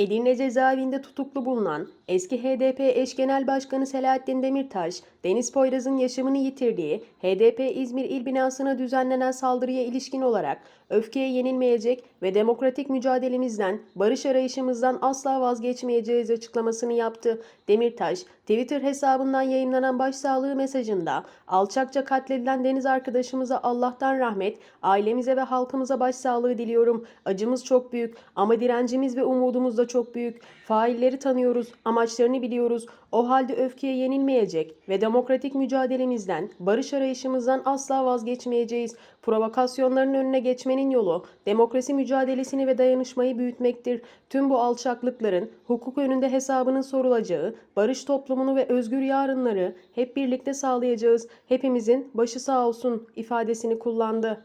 Edirne cezaevinde tutuklu bulunan eski HDP eş genel başkanı Selahattin Demirtaş, Deniz Poyraz'ın yaşamını yitirdiği HDP İzmir İl binasına düzenlenen saldırıya ilişkin olarak öfkeye yenilmeyecek ve demokratik mücadelemizden, barış arayışımızdan asla vazgeçmeyeceğiz açıklamasını yaptı. Demirtaş, Twitter hesabından yayınlanan başsağlığı mesajında alçakça katledilen deniz arkadaşımıza Allah'tan rahmet, ailemize ve halkımıza başsağlığı diliyorum. Acımız çok büyük ama direncimiz ve umudumuz da çok büyük. Failleri tanıyoruz, amaçlarını biliyoruz. O halde öfkeye yenilmeyecek ve demokratik mücadelemizden, barış arayışımızdan asla vazgeçmeyeceğiz. Provokasyonların önüne geçmenin yolu demokrasi mücadelesini ve dayanışmayı büyütmektir. Tüm bu alçaklıkların hukuk önünde hesabının sorulacağı, barış toplumunu ve özgür yarınları hep birlikte sağlayacağız. Hepimizin başı sağ olsun ifadesini kullandı.